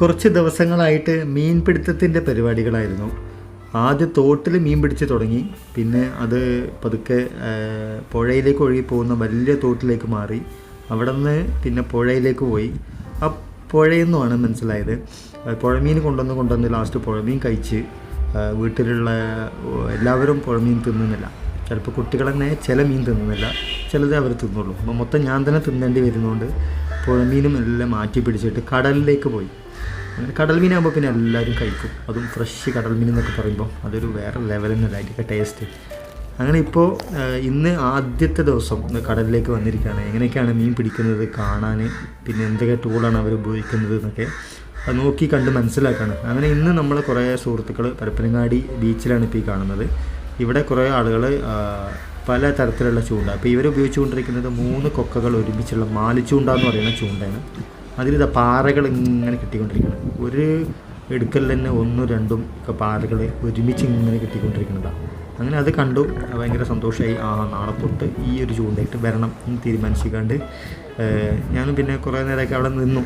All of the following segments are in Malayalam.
കുറച്ച് ദിവസങ്ങളായിട്ട് മീൻപിടുത്തത്തിന്റെ പരിപാടികളായിരുന്നു. ആദ്യം തോട്ടിൽ മീൻ പിടിച്ച് തുടങ്ങി. പിന്നെ അത് പതുക്കെ പുഴയിലേക്ക് ഒഴുകി പോകുന്ന വലിയ തോട്ടിലേക്ക് മാറി. അവിടെ നിന്ന് പിന്നെ പുഴയിലേക്ക് പോയി. ആ പുഴയെന്നുമാണ് മനസ്സിലായത്. പുഴമീൻ കൊണ്ടുവന്ന് കൊണ്ടുവന്ന് ലാസ്റ്റ് പുഴമീൻ കഴിച്ച് വീട്ടിലുള്ള എല്ലാവരും പുഴമീൻ തിന്നുന്നില്ല. ചിലപ്പോൾ കുട്ടികൾ തന്നെ ചില മീൻ തിന്നുന്നില്ല. ചിലത് അവർ തിന്നുള്ളൂ. അപ്പോൾ മൊത്തം ഞാൻ തന്നെ തിന്നേണ്ടി വരുന്നതുകൊണ്ട് പുഴമീനും എല്ലാം മാറ്റി പിടിച്ചിട്ട് കടലിലേക്ക് പോയി. അങ്ങനെ കടൽ മീനാകുമ്പോൾ പിന്നെ എല്ലാവരും കഴിക്കും. അതും ഫ്രഷ് കടൽ മീൻ എന്നൊക്കെ പറയുമ്പോൾ അതൊരു വേറെ അതിന്റെ ടേസ്റ്റ് അങ്ങനെ ഇപ്പോൾ ഇന്ന് ആദ്യത്തെ ദിവസം കടലിലേക്ക് വന്നിരിക്കുകയാണ്. എങ്ങനെയൊക്കെയാണ് മീൻ പിടിക്കുന്നത് കാണാൻ പിന്നെ എന്തൊക്കെ ടൂളാണ് അവർ ഉപയോഗിക്കുന്നത് എന്നൊക്കെ അത് നോക്കി കണ്ട് മനസ്സിലാക്കാണ്. അങ്ങനെ ഇന്ന് നമ്മൾ കുറേ സുഹൃത്തുക്കൾ പരപ്പനങ്ങാടി ബീച്ചിലാണ് ഇപ്പോൾ ഈ കാണുന്നത്. ഇവിടെ കുറേ ആളുകൾ പല തരത്തിലുള്ള ചൂണ്ട. അപ്പോൾ ഇവർ ഉപയോഗിച്ചുകൊണ്ടിരിക്കുന്നത് മൂന്ന് കൊക്കകൾ ഒരുമിച്ചുള്ള മാലിച്ചൂണ്ട എന്ന് പറയുന്ന ചൂണ്ടയാണ്. അതിലിതാ പാറകൾ ഇങ്ങനെ കിട്ടിക്കൊണ്ടിരിക്കുന്നത് ഒരു എടുക്കൽ തന്നെ ഒന്നും രണ്ടും ഒക്കെ പാറകൾ ഒരുമിച്ച് ഇങ്ങനെ കിട്ടിക്കൊണ്ടിരിക്കുന്നതാണ് അങ്ങനെ അത് കണ്ടു. ഭയങ്കര സന്തോഷമായി ആ നാളെ തൊട്ട് ഈ ഒരു ചൂണ്ടയിട്ട് വരണം എന്ന് തീരുമാനിച്ചിക്കാണ്ട് ഞാനും പിന്നെ കുറേ നേരമൊക്കെ അവിടെ നിന്നു.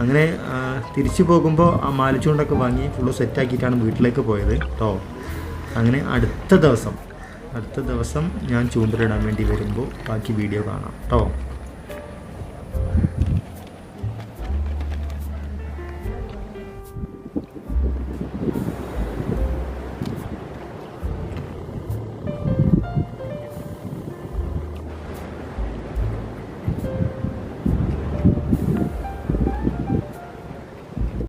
അങ്ങനെ തിരിച്ചു പോകുമ്പോൾ ആ മാലിച്ചൂണ്ടൊക്കെ വാങ്ങി ഫുള്ള് സെറ്റാക്കിയിട്ടാണ് വീട്ടിലേക്ക് പോയത് കേട്ടോ അങ്ങനെ അടുത്ത ദിവസം അടുത്ത ദിവസം ഞാൻ ചൂണ്ടലിടാൻ വേണ്ടി വരുമ്പോൾ ബാക്കി വീഡിയോ കാണാം കേട്ടോ.